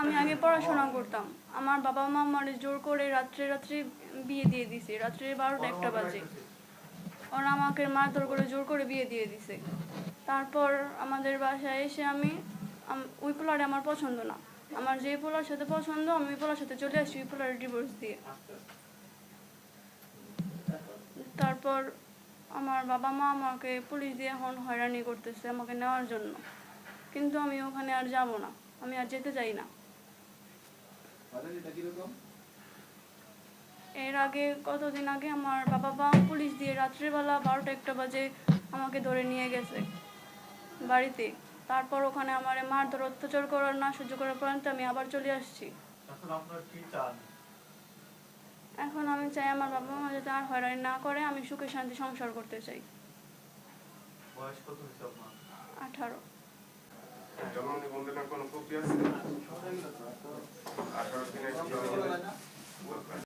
আমি আগে পড়াশোনা করতাম। আমার বাবা মা আমার জোর করে রাত্রে রাত্রে বিয়ে দিয়ে দিছে। রাত্রে বারোটা একটা বাজে। ওরা আমাকে মারধর করে জোর করে বিয়ে দিয়ে দিছে। তারপর আমাদের বাসায় এসে আমি ওই পোলারে আমার পছন্দ না। আমার যে পোলার সাথে পছন্দ, আমি ওই পোলার সাথে চলে আসি ওই পোলার ডিভোর্স দিয়ে। তারপর আমার বাবা মা আমাকে পুলিশ দিয়ে এখন হয়রানি করতেছে আমাকে নেওয়ার জন্য। কিন্তু আমি ওখানে আর যাব না। আমি আর যেতে চাই না। এর আগে কতদিন আগে আমার বাবা মা পুলিশ দিয়ে রাত্রিবেলা বারোটা একটা বাজে আমাকে ধরে নিয়ে গেছে বাড়িতে। তারপর ওখানে আমার মারধর অত্যাচার করার না সহ্য করার পর্যন্ত আমি আবার চলে আসছি। এখন আমি চাই আমার বাবা মা যাতে আর হয়রানি না করে আমি সুখে শান্তি সংসার করতে চাই। বয়স কত হয়েছে আপনার? what's your name